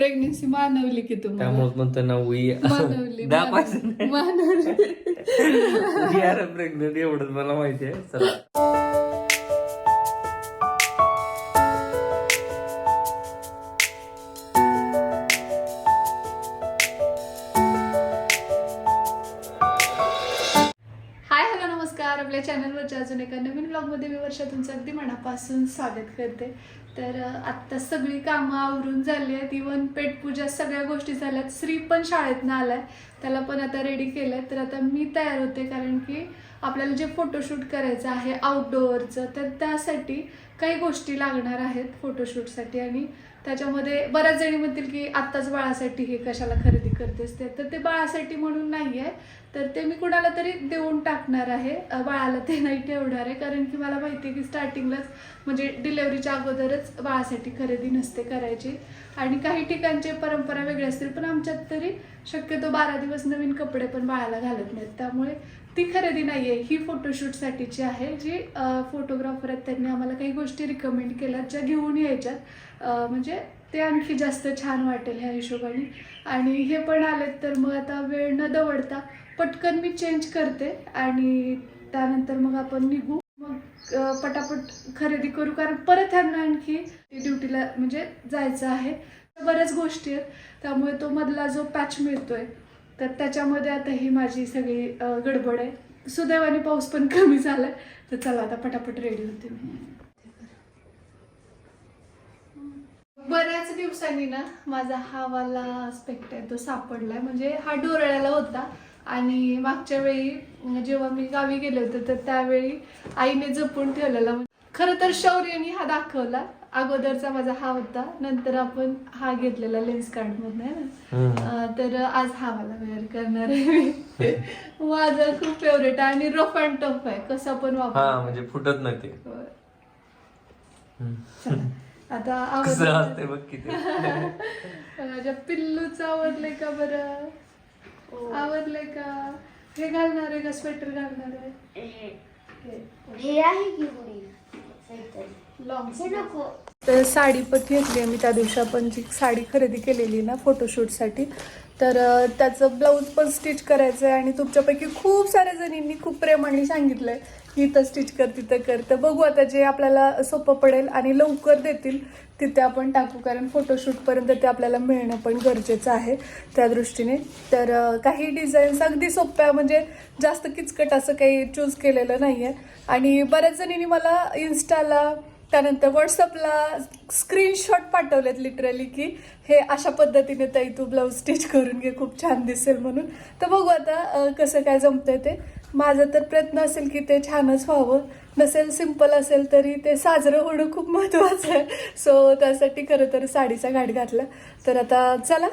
Pregnancy मानवली की तुम्हाला? त्यामुळे म्हणतो ना वी मानवली दाखवायचं नाही. मानवली. We are pregnant एवढंच मला माहिती आहे. चला. हाय हॅलो नमस्कार. आपल्या चॅनलवरच्या अजून एका नवीन ब्लॉगमध्ये मी वर्षा तुमचं अगदी मनापासून स्वागत करते. तर आत्ता सगळी कामं आवरून झाली आहेत. इवन पेटपूजा सगळ्या गोष्टी झाल्यात. श्री पण शाळेतनं आलाय. त्याला पण आता रेडी केलं आहे तर आता मी तयार होते कारण की आपल्याला जे फोटोशूट करायचं आहे आउटडोअरचं तर त्यासाठी काही गोष्टी लागणार आहेत फोटोशूटसाठी आणि त्याच्यामध्ये बऱ्याच जणी म्हणतील की आत्ताच बाळासाठी हे कशाला खरेदी करतेस ते. तर ते बाळासाठी म्हणून नाही आहे तर ते मी कुणाला तरी देऊन टाकणार आहे. बाळाला ते नाही ठेवणार आहे. कारण की मला माहिती आहे की स्टार्टिंगलाच म्हणजे डिलेवरीच्या अगोदरच बाळासाठी खरेदी नसते करायची. आणि काही ठिकाणचे परंपरा वेगळ्या असतील पण आमच्यात तरी शक्यतो बारा दिवस नवीन कपडे पण बाळाला घालत नाहीत. त्यामुळे ती खरेदी नाही आहे ही फोटोशूटसाठीची आहे जी फोटोग्राफर आहेत त्यांनी आम्हाला काही गोष्टी रिकमेंड केल्यात ज्या घेऊन यायच्यात. म्हणजे ते आणखी जास्त छान वाटेल ह्या हिशोबाने. आणि हे पण आलेत तर मग आता वेळ न दवडता पटकन मी चेंज करते. आणि त्यानंतर मग आपण निघू. मग पटापट खरेदी करू. कारण परत ह्यांना आणखी ड्युटीला म्हणजे जायचं आहे. बऱ्याच गोष्टी आहेत. त्यामुळे तो मधला जो पॅच मिळतोय तर त्याच्यामध्ये आता ही माझी सगळी गडबड आहे. सुदैवाने पाऊस पण कमी झालाय. तर चला आता पटापट रेडी होते मी. बऱ्याच दिवसांनी ना माझा हा वाला स्पेक्ट आहे तो सापडलाय. म्हणजे हा डोरळ्याला होता. आणि मागच्या वेळी जेव्हा मी गावी गेले होते तर त्यावेळी आईने जपून ठेवलेला खरं तर शौर्यनी हा दाखवला. अगोदरचा माझा हा होता. नंतर आपण हा घेतलेला लेन्स कार्ड मधनं आहे ना? तर आज हा मला वेअर करणार आहे माझा खूप फेवरेट आहे आणि रफ अँड टफ आहे. कसा पण हा वापर म्हणजे फुटत नाही ते. आता आवडलं असते बघ किती माझ्या पिल्लूच आवडलंय का बरं? आवडलंय का? हे घालणार आहे का स्वेटर घालणार आहे हे. लॉंग हे तर साडी पण घेतली मी त्या दिवशी. आपण जी साडी खरेदी केलेली ना फोटोशूटसाठी तर त्याचं ब्लाऊज पण स्टिच करायचं आहे आणि तुमच्यापैकी खूप साऱ्या जणींनी खूप प्रेमाने सांगितलंय. इथं स्टिच कर तिथं कर. तर बघू आता जे आपल्याला सोपं पडेल आणि लवकर देतील तिथे आपण टाकू. कारण फोटोशूटपर्यंत ते आपल्याला मिळणं पण गरजेचं आहे त्या दृष्टीने. तर काही डिझाईन्स अगदी सोप्या म्हणजे जास्त किचकट असं काही चूज केलेलं नाही आहे आणि बऱ्याच जणींनी मला इन्स्टाला त्यानंतर व्हॉट्सअपला स्क्रीनशॉट पाठवलेत लिटरली की हे अशा पद्धतीने ताई तू ब्लाऊज स्टिच करून घे खूप छान दिसेल म्हणून. तर बघू आता कसं काय जमतंय ते. माझा तर प्रयत्न असेल की ते छानच व्हावं. नसेल सिंपल असेल तरी ते साजरं होणं खूप महत्त्वाचं आहे. सो त्यासाठी खरं तर साडीचा घाट घातला. तर आता चला.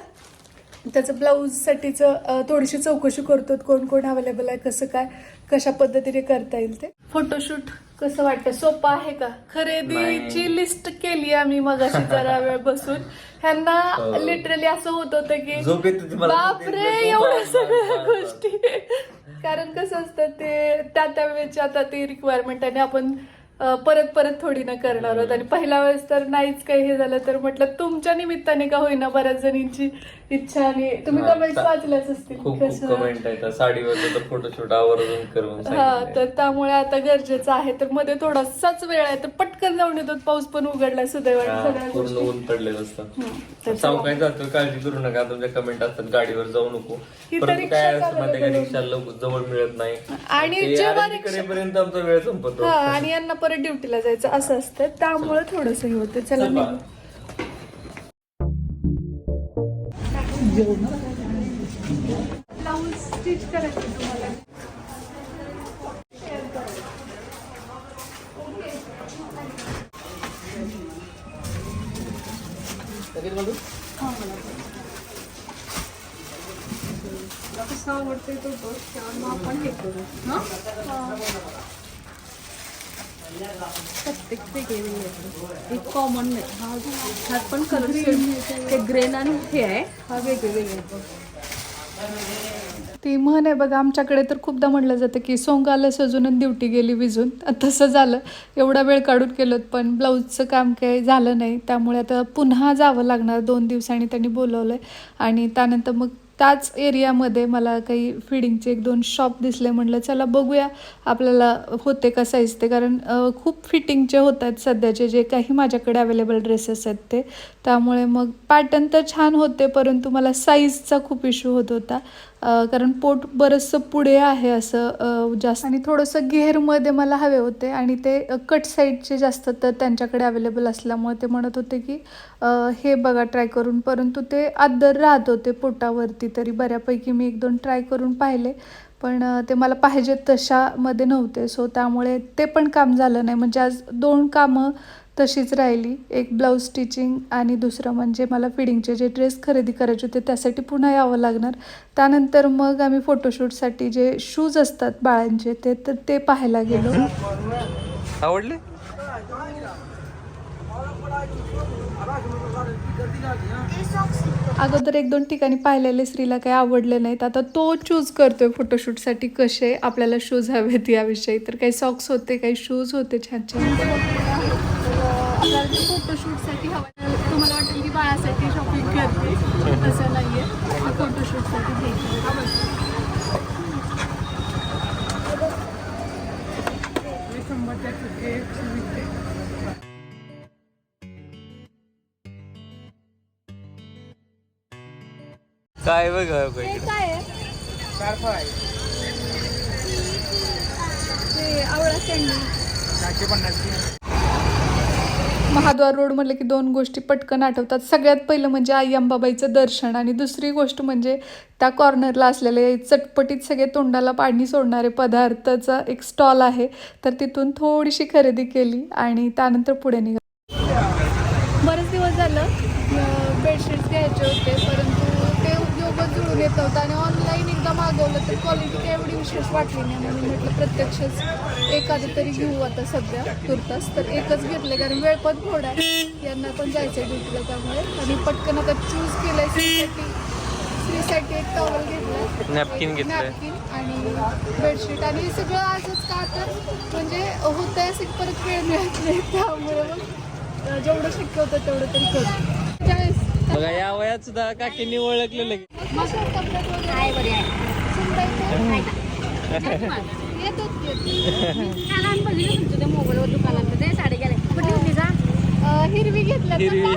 त्याचं ब्लाऊजसाठीचं थोडीशी चौकशी करतो कोण कोण अवेलेबल आहे कसं काय. कशा पद्धतीने करता येईल ते फोटोशूट कसं वाटतं सोपं आहे का खरेदीची. लिस्ट केली आम्ही मगाशी जरा वेळ बसून ह्यांना हो. लिटरली असं होत होतं की. बापरे एवढ्या सगळ्या गोष्टी कारण कसं असतं ते त्या त्या वेळेची आता ती रिक्वायरमेंट आणि आपण परत परत थोडी ना करणार आहोत आणि पहिल्या वेळेस तर नाहीच काही हे झालं तर म्हटलं तुमच्या निमित्ताने का होईना बऱ्याच जणींची इच्छा आणि तुम्ही हा, कमेंट्स चा- वाचल्याच असतील खूप खूप कसं? कमेंट आहेत. साडीवर फोटोशूट आवर्जून करून हा सांगितलंय. तर त्यामुळे आता गरजेचं आहे. तर मध्ये थोडासाच वेळ आहे तर पटकन जाऊन येतो. पाऊस पण सुदैवाने हा, सगळ्या पूर्ण गोष्टी. ऊन पडलेलं असतं. हम्म, तर चौकात जातो काळजी करू नका. तुमच्या कमेंट असतात गाडीवर जाऊ नको. इथं परंतु रिक्षा काय असतं माहिती का? तर- रिक्षा लवकर जवळ मिळत नाही. आणि ते जेव्हा arrange रिक्षा- करेपर्यंत आमचा वेळ संपतो. हा आणि यांना परत ड्युटीला जायचं असं असतं. त्यामुळे थोडस हे होतं. चला चल. निघू. ब्लाऊज स्टिच करायचं तुम्हाला कसं आवडते तो तो मग आपण हे करू प्रत्येक वेगळे एक कॉमन नाही हा ह्यात पण कलर ते ग्रेन आणि हे आहे. हा वेगळे वेगळे ते ती म्हण आहे बघा आमच्याकडे तर खूपदा म्हटलं जातं की सोंग आलं सजून आणि ड्युटी गेली विजून. तसं झालं. एवढा वेळ काढून केलं पण ब्लाऊजचं काम काही झालं नाही. त्यामुळे आता पुन्हा जावं लागणार दोन दिवसांनी त्यांनी बोलवलं आहे आणि त्यानंतर मग त्याच एरियामध्ये मला काही फिडिंगचे एक दोन शॉप दिसले. म्हटलं चला बघूया आपल्याला होते का साईज ते. कारण खूप फिटिंगचे होत आहेत सध्याचे जे काही माझ्याकडे अवेलेबल ड्रेसेस आहेत ते. त्यामुळे मग पॅटर्न तर छान होते परंतु मला साईजचा खूप इश्यू होत होता. कारण पोट बरंचसं पुढे आहे असं जास्त. आणि थोडंसं घेरमध्ये मला हवे होते आणि ते कट साईडचे जास्त तर त्यांच्याकडे अवेलेबल असल्यामुळे ते म्हणत होते की हे बघा ट्राय करून. परंतु ते आदर राहत होते पोटावरती तरी बऱ्यापैकी मी एक दोन ट्राय करून पाहिले. पण ते मला पाहिजे तशामध्ये नव्हते. सो त्यामुळे ते पण काम झालं नाही. म्हणजे आज दोन कामं तशीच राहिली. एक ब्लाऊज स्टिचिंग आणि दुसरं म्हणजे मला फिडिंगचे जे ड्रेस खरेदी करायचे होते त्यासाठी पुन्हा यावं लागणार. त्यानंतर मग आम्ही फोटोशूटसाठी जे शूज असतात बाळांचे ते तर ते पाहायला गेलो. आवडले? अगोदर एक दोन ठिकाणी पाहिलेले स्त्रीला काही आवडले नाहीत. आता तो चूज करतोय फोटोशूटसाठी कसे आपल्याला शूज हवेत याविषयी. तर काही सॉक्स होते काही शूज होते छान छान. फोटोशूटसाठी हवं तुम्हाला वाटेल की बाळासाठी शॉपिंग करते. तसं नाहीये. फोटोशूटसाठी घ्यायचं काय बघ काय आहे? ते आवळा सँडविच महाद्वार रोड म्हटलं की दोन गोष्टी पटकन आठवतात. सगळ्यात पहिलं म्हणजे आई अंबाबाईचं दर्शन आणि दुसरी गोष्ट म्हणजे त्या कॉर्नरला असलेले चटपटीत सगळे तोंडाला पाणी सोडणारे पदार्थाचा एक स्टॉल आहे. तर तिथून थोडीशी खरेदी केली आणि त्यानंतर पुढे निघाली. बरेच दिवस झालं बेडशीट्स घ्यायचे होते परंतु जुळून येत होतं आणि ऑनलाईन एकदा मागवलं तर क्वालिटी काही एवढी विशेष वाटली नाही. म्हणून म्हटलं प्रत्यक्षच एखादं तरी घेऊ आता सध्या तुर्तास तर एकच घेतले कारण वेळ पण थोडा आहे. यांना पण जायचं आहे ड्युटीला त्यामुळे. आणि पटकन आता चूज केलं आहे स्त्रीसाठी स्त्रीसाठी एक टॉवल घेतला घेतलंय. नॅपकिन आणि बेडशीट आणि हे सगळं आजच का तर म्हणजे होतं की परत वेळ मिळत नाही त्यामुळे मग जेवढं शक्य होतं तेवढं तरी करू. बघा या वयात सुद्धा काकींनी ओळखलेलं कपड्यात वगैरे आहे. बरी आहे तुमचं त्या मोबाईलवर दुकानात. ते साडी गेले कुठली होती जा अं, हिरवी घेतल्या हिरवी.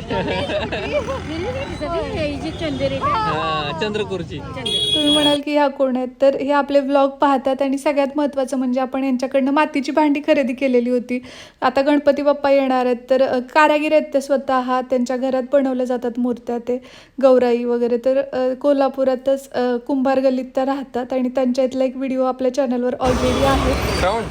हा चंद्रपूरची तुम्ही म्हणाल की ह्या कोण आहेत तर हे आपले व्लॉग पाहतात आणि सगळ्यात महत्त्वाचं म्हणजे आपण यांच्याकडनं मातीची भांडी खरेदी केलेली होती. आता गणपती बाप्पा येणार आहेत तर अ, कारागीर आहेत ते स्वतः त्यांच्या घरात बनवल्या जातात मूर्त्या ते गौराई वगैरे. तर अ, कोल्हापुरातच अ, कुंभार गल्लीत त्या राहतात आणि त्यांच्या इथला एक व्हिडिओ आपल्या चॅनलवर ऑलरेडी आहे. श्रावण.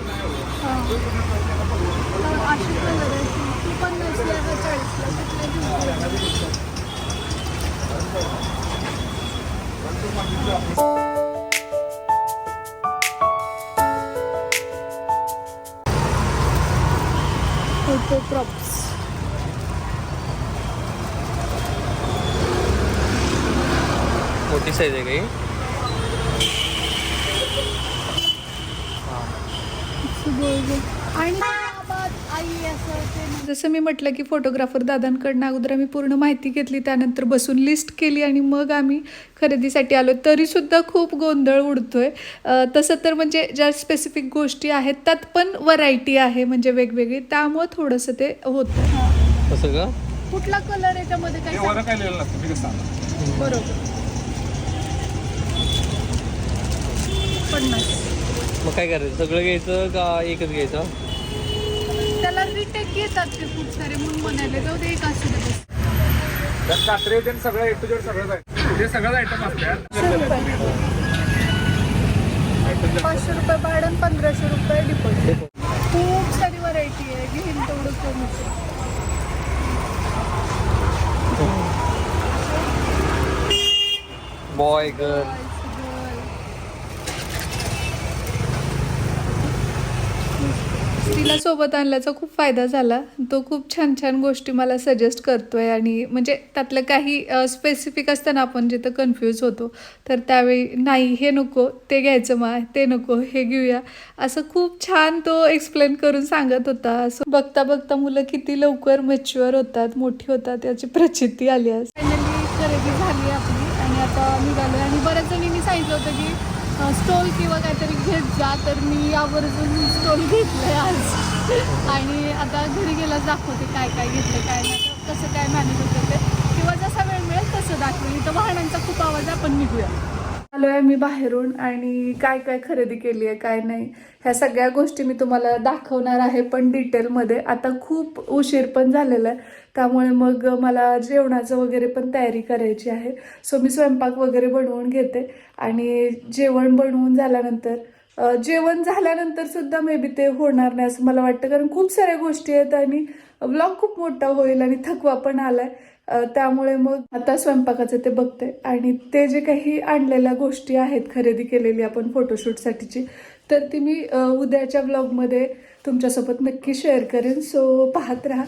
फोटो प्रॉप्स मोठी साईज आहे काही आणि जसं मी म्हटलं की फोटोग्राफर दादांकडनं अगोदर आम्ही पूर्ण माहिती घेतली त्यानंतर बसून लिस्ट केली आणि मग आम्ही खरेदीसाठी आलो. तरीसुद्धा खूप गोंधळ उडतोय. तसं तर म्हणजे ज्या स्पेसिफिक गोष्टी आहेत त्यात पण व्हरायटी आहे म्हणजे वेगवेगळी. त्यामुळं थोडंसं ते होतं. का? कुठला कलर याच्यामध्ये काय बरोबर. पन्नास. मग काय करायचं? सगळं घ्यायचं का एकच घ्यायचं? त्याला रिटेक घेतात ते खूप सारे म्हणून म्हणाले जाऊ दे एक असू दे बस. त्यात कात्रे ते सगळं ए टू जेड सगळंच आहे. ते सगळंच आयटम असतात. पाचशे रुपये भाडं पंधराशे रुपये डिपॉझिट खूप सारी व्हरायटी आहे घेईन तेवढं आहे. बॉय गर्ल तिला सोबत आणल्याचा खूप फायदा झाला. तो खूप छान छान गोष्टी मला सजेस्ट करतोय आणि म्हणजे त्यातलं काही स्पेसिफिक असतं ना आपण जिथं कन्फ्यूज होतो तर त्यावेळी नाही हे नको ते घ्यायचं मा ते नको हे घेऊया. असं खूप छान तो एक्सप्लेन करून सांगत होता. असं बघता बघता मुलं किती लवकर मॅच्युअर होतात मोठी होतात याची प्रचिती आली आज. फायनली खरेदी झाली आपली आणि आता निघालो आणि बऱ्याच जणींनी सांगितलं होतं की स्टॉल किंवा काहीतरी घेत जा तर मी आवर्जून स्टॉल घेतलंय आज. आणि आता घरी गेलाच दाखवते काय काय घेतलं काय नाही कसं काय मॅनेज होतं ते. किंवा जसा वेळ मिळेल तसं दाखवेल इथं वाहनांचा खूप आवाज आहे, आपण निघूया. आलो आहे मी बाहेरून आणि काय काय खरेदी केली आहे काय नाही ह्या सगळ्या गोष्टी मी तुम्हाला दाखवणार आहे पण डिटेलमध्ये आता खूप उशीर पण झालेला आहे. त्यामुळे मग मला जेवणाचं वगैरे पण तयारी करायची आहे. सो मी स्वयंपाक वगैरे बनवून घेते. आणि जेवण बनवून झाल्यानंतर जेवण झाल्यानंतर सुद्धा मे बी ते होणार नाही असं मला वाटतं. कारण खूप साऱ्या गोष्टी आहेत आणि ब्लॉग खूप मोठा होईल आणि थकवा पण आलाय. त्यामुळे मग आता स्वयंपाकाचं ते बघते. आणि ते जे काही आणलेल्या गोष्टी आहेत खरेदी केलेली आपण फोटोशूटसाठीची तर ती मी उद्याच्या ब्लॉगमध्ये तुमच्यासोबत नक्की शेअर करेन. सो पाहत राहा.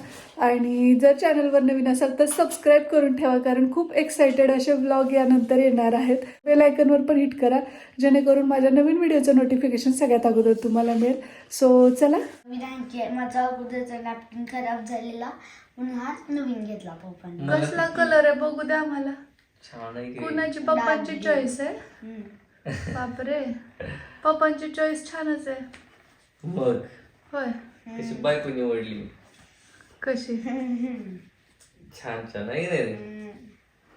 आणि जर चॅनलवर नवीन असाल तर सबस्क्राईब करून ठेवा कारण खूप एक्सायटेड असे ब्लॉग यानंतर येणार आहेत. बेल आयकनवर पण हिट करा जेणेकरून माझ्या नवीन व्हिडिओचं नोटिफिकेशन सगळ्यात अगोदर तुम्हाला मिळेल. सो चला. मी थँक्यू माझा अगोदरचा नॅपकिन खराब झालेला म्हणून हा नवीन घेतला पप्पांनी. कसला कलर आहे बघू द्या मला छान आहे की. कुणाची पप्पांची चॉईस आहे. बापरे. पप्पांची चॉईस छानच आहे. मग होय. कशी बायको निवडली कशी? छान छान. आहे नाही रे.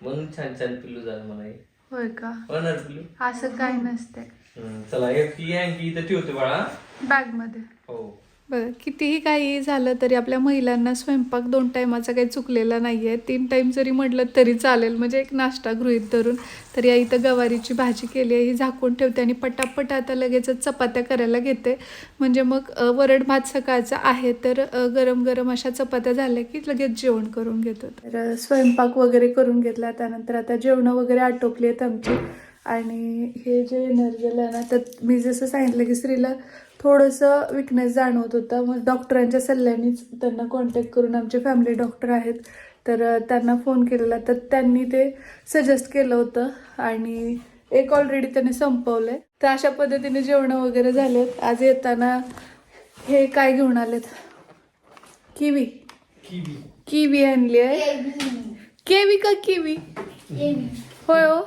म्हणून छान छान पिल्लू झालं मला. हे. होय का? होणार पिल्लू? असं काय नसते हम्म, चला एक हँकी इथं ठेवते बाळा. बॅगमध्ये. हो. बरं कितीही काही झालं तरी आपल्या महिलांना स्वयंपाक दोन टायमाचा काही चुकलेला नाही आहे तीन टाईम जरी म्हटलं तरी चालेल. म्हणजे एक नाश्ता गृहीत धरून. तर या इथं गवारीची भाजी केली आहे. ही झाकून ठेवते आणि पटापट आता लगेचच चपात्या करायला घेते. म्हणजे मग वरड भात सकाळचा आहे तर गरम गरम अशा चपात्या झाल्या की लगेच जेवण करून घेतो. तर स्वयंपाक वगैरे करून घेतला. त्यानंतर आता जेवणं वगैरे आटोपली आहेत आमची. आणि हे जे एनर्जल आहे ना तर मी जसं सांगितलं की स्त्रीला थोडंसं विकनेस जाणवत होता. मग डॉक्टरांच्या सल्ल्यानेच त्यांना कॉन्टॅक्ट करून आमचे फॅमिली डॉक्टर आहेत. तर त्यांना फोन केलेला. तर त्यांनी ते सजेस्ट केलं होतं. आणि एक ऑलरेडी त्यांनी संपवलंय. तर अशा पद्धतीने जेवणं वगैरे झालेत. आज येताना हे काय घेऊन आलेत? किवी. किवी. आणली आहे. केवी का किवी? होय हो.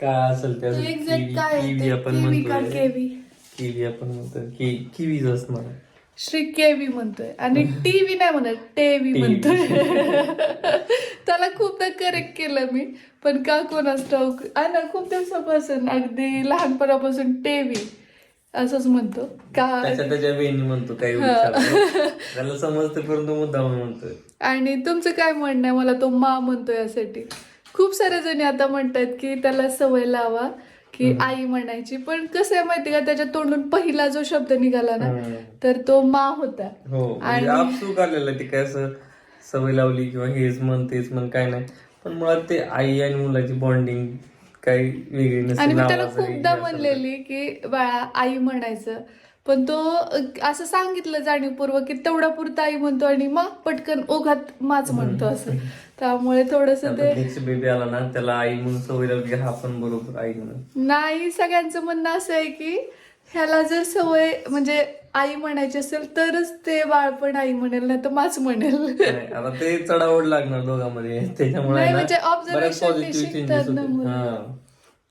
काय असेल त्या एक्झॅक्ट काय आहे किवी ते? आपण किवी का म्हणतो केवी? किवी आपण म्हणतो की किवीच असणार श्री केवी म्हणतोय. आणि टीव्ही नाही म्हणत टेवी. म्हणतोय. त्याला खूपदा करेक्ट केलं मी पण का कोणाच ठाऊक. ना खूप दिवसापासून अगदी लहानपणापासून टेवी असंच म्हणतो. का? त्याच्या वेणी म्हणतो काही. त्याला समजतं परंतु मुद्दा म्हणतोय. आणि तुमचं काय म्हणणं आहे? मला तो मा म्हणतो यासाठी. खूप साऱ्या जणी आता म्हणतात की त्याला सवय लावा. की आई म्हणायची पण कसं आहे माहिती का त्याच्या तोंडून पहिला जो शब्द निघाला ना. तर तो मा होता हो आणि- म्हणजे आपसूक आलेलं ते काय असं सवय लावली किंवा हेच म्हण तेच म्हण काय नाही पण मुळात ते आई आणि मुलाची बॉन्डिंग काही वेगळी नसते आणि मी त्याला खूपदा. म्हणलेली की बाळा आई म्हणायचं पण तो असं सांगितलं जाणीवपूर्वक की तेवढा पुरता आई म्हणतो आणि मग पटकन ओघात माच म्हणतो असं. त्यामुळे थोडस ते बेबी आला ना त्याला आई म्हणून सवय लावली की हा पण बरोबर आई म्हणून. नाही सगळ्यांचं म्हणणं असं आहे की ह्याला जर सवय म्हणजे आई म्हणायची असेल तरच ते बाळ पण आई म्हणेल नाही तर माच म्हणेल. आता ते चढावड लागणार दोघांमध्ये. त्याच्यामुळे म्हणजे पॉझिटिव्ह शिकतात ना.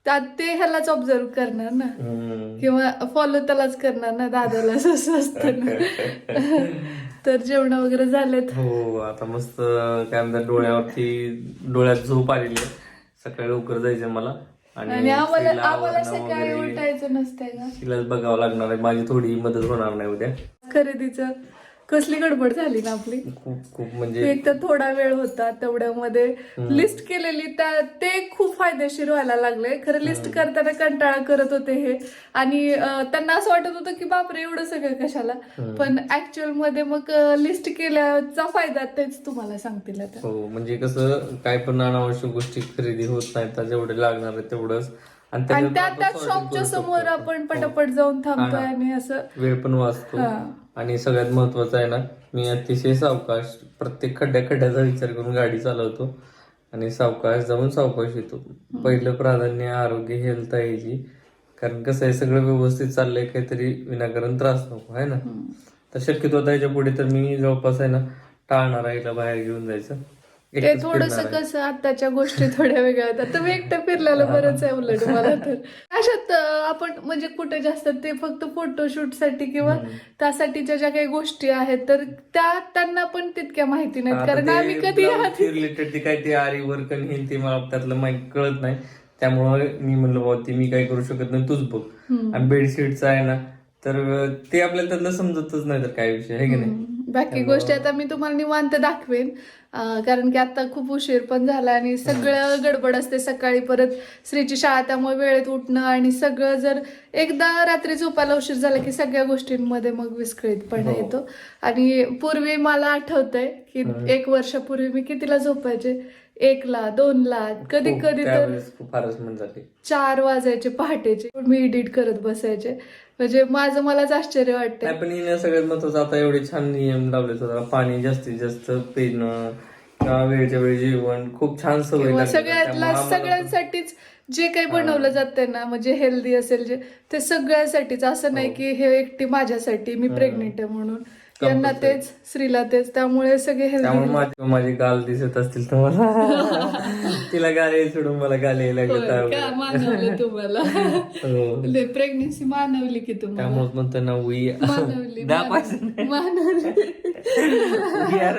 त्यात ते ह्यालाच ऑब्झर्व करणार ना. किंवा फॉलो त्यालाच करणार ना दादाला असं असतं ना. तर जेवण वगैरे झालेत. हो आता मस्त काय म्हणतात डोळ्यावरती डोळ्यात झोप आलेली आहे. सकाळी लवकर जायचं मला. आणि आम्हाला तिला सकाळी उठायचं नसतंय का तिलाच बघावं लागणार आहे. माझी थोडी मदत होणार नाही उद्या. खरेदीचं. कसली गडबड झाली ना आपली? खूप खूप म्हणजे एक तर थोडा वेळ होता तेवढ्यामध्ये लिस्ट केलेली त्या ते खूप फायदेशीर व्हायला लागले. खरं लिस्ट करताना कंटाळा करत होते हे. आणि त्यांना असं वाटत होतं की बापरे एवढं सगळं कशाला? पण ऍक्च्युअलमध्ये मग लिस्ट केल्याचा फायदा तेच तुम्हाला सांगतील आता. हो म्हणजे कसं काय पण अनावश्यक गोष्टी खरेदी होत तर जेवढे लागणार तेवढंच. आणि त्या sorting शॉपच्या समोर. आपण हो. पटापट जाऊन थांबतोय. आणि असं वेळ पण वाचतो. आणि सगळ्यात महत्वाचं आहे ना मी अतिशय सावकाश प्रत्येक खड्ड्या खड्ड्याचा विचार करून गाडी चालवतो आणि सावकाश जाऊन सावकाश येतो पहिलं प्राधान्य आरोग्य हेल्थ आहे याची कारण कसं आहे सगळं व्यवस्थित चाललंय काहीतरी विनाकारण त्रास नको आहे ना तर शक्यतो आता याच्यापुढे तर मी जवळपास आहे ना टाळणार आहे बाहेर घेऊन जायचं ते थोडस. कसं आताच्या गोष्टी थोड्या वेगळ्या होत्या. तुम्ही एकटं फिरलेलं बरंच आहे उलट मला तर. अशात आपण म्हणजे कुठे जास्त ते फक्त फोटोशूटसाठी किंवा त्यासाठीच्या ज्या काही गोष्टी आहेत तर त्या त्यांना पण तितक्या माहिती नाहीत. कारण आम्ही कधी रिलेटेड ते काय ते आरी वर्क आणि ते मला त्यातलं माहिती कळत नाही. त्यामुळे मी म्हणलं बाबा ते मी काय करू शकत नाही तूच बघ. आणि बेडशीटचं आहे ना तर ते आपल्याला त्यातलं समजतच नाही तर काय विषय आहे की नाही? बाकी गोष्टी आता मी तुम्हाला निवांत दाखवेन. कारण की आता खूप उशीर पण झाला आणि सगळं गडबड असते सकाळी परत स्त्रीची शाळा त्यामुळे वेळेत उठणं आणि सगळं जर एकदा रात्री झोपायला उशीर झाला की सगळ्या गोष्टींमध्ये मग विस्कळीतपणा हो. येतो. आणि पूर्वी मला आठवतंय की एक वर्षापूर्वी मी कितीला झोपायचे? एकला दोनला कधी कधी तर झाली. चार वाजायचे पहाटेचे मी एडिट करत बसायचे. म्हणजे माझं मलाच आश्चर्य वाटतंय. नाही पण हिने सगळ्यात महत्वाचं आता एवढे छान नियम लावले स्वतःला पाणी जास्तीत जास्त पिणं किंवा वेळच्या वेळी जेवण खूप छान सवय सगळ्यातला सगळ्यांसाठीच जे काही बनवलं जातंय ना म्हणजे हेल्दी असेल जे ते सगळ्यांसाठीच. असं नाही की हे एकटी माझ्यासाठी मी प्रेग्नेंट आहे म्हणून. यांना Compulsory. तेच स्त्रीला तेच त्यामुळे सगळे त्यामुळे हेल्दी माझी माझी गाल दिसत असतील तुम्हाला. तिला गाले सोडून मला गाले यायला. मानवलं तुम्हाला? हो. प्रेग्नेन्सी मानवली की तुम्हाला? त्यामुळे म्हणतो ना वी मानवली दहा पाच मानवली.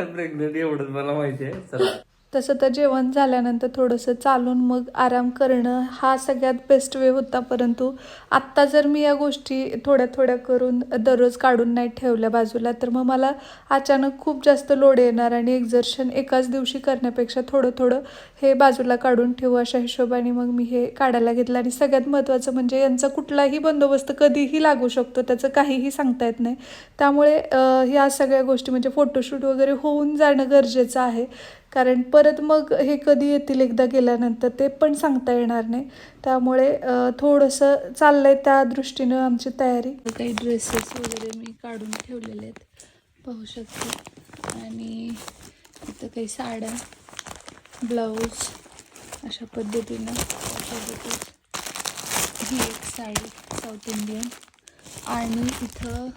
प्रेग्नेंट एवढंच मला माहिती आहे. चला. तसं तर जेवण झाल्यानंतर थोडंसं चालून मग आराम करणं हा सगळ्यात बेस्ट वे होता. परंतु आत्ता जर मी या गोष्टी थोड्या थोड्या करून दररोज काढून नाही ठेवल्या बाजूला तर मग मला अचानक खूप जास्त लोड येणार आणि एक्झर्शन एकाच दिवशी करण्यापेक्षा थोडं थोडं हे बाजूला काढून ठेवू अशा हिशोबाने मग मी हे काढायला घेतलं. आणि सगळ्यात महत्त्वाचं म्हणजे यांचा कुठलाही बंदोबस्त कधीही लागू शकतो त्याचं काहीही सांगता येत नाही. त्यामुळे ह्या सगळ्या गोष्टी म्हणजे फोटोशूट वगैरे होऊन जाणं गरजेचं आहे. कारण परत मग हे कधी येतील एकदा गेल्यानंतर ते पण सांगता येणार नाही. त्यामुळे थोडंसं थोडंसं चाललंय त्या दृष्टीनं आमची तयारी. काही ड्रेसेस वगैरे मी काढून ठेवलेले आहेत. पाहू शकते. आणि इथं काही साड्या ब्लाऊज अशा पद्धतीनं ही एक साडी साऊथ इंडियन आणि इथं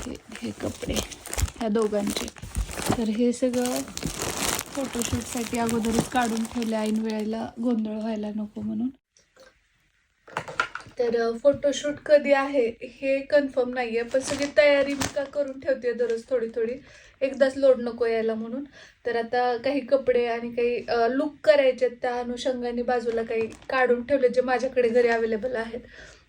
हे हे कपडे ह्या दोघांचे. तर हे सगळं फोटोशूटसाठी अगोदरच काढून ठेवले ऐन वेळेला गोंधळ व्हायला नको म्हणून. तर फोटोशूट कधी आहे हे कन्फर्म नाही आहे पण सगळी तयारी मी का करून ठेवते दररोज थोडी थोडी? एकदाच लोड नको यायला म्हणून. तर आता काही कपडे आणि काही लुक करायचे आहेत, त्या अनुषंगाने बाजूला काही काढून ठेवले जे माझ्याकडे घरी अवेलेबल आहेत.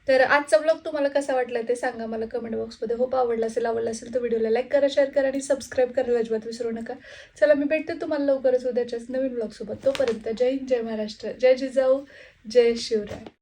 तर आजचा ब्लॉग तुम्हाला कसा वाटला ते सांगा मला कमेंट बॉक्समध्ये होप आवडला असेल आवडला असेल तर व्हिडिओला लाईक करा शेअर करा आणि सबस्क्राईब करायला अजिबात विसरू नका. चला मी भेटते तुम्हाला लवकरच उद्याच्याच नवीन ब्लॉगसोबत तोपर्यंत जय हिंद जय महाराष्ट्र जय जिजाऊ जय शिवराय.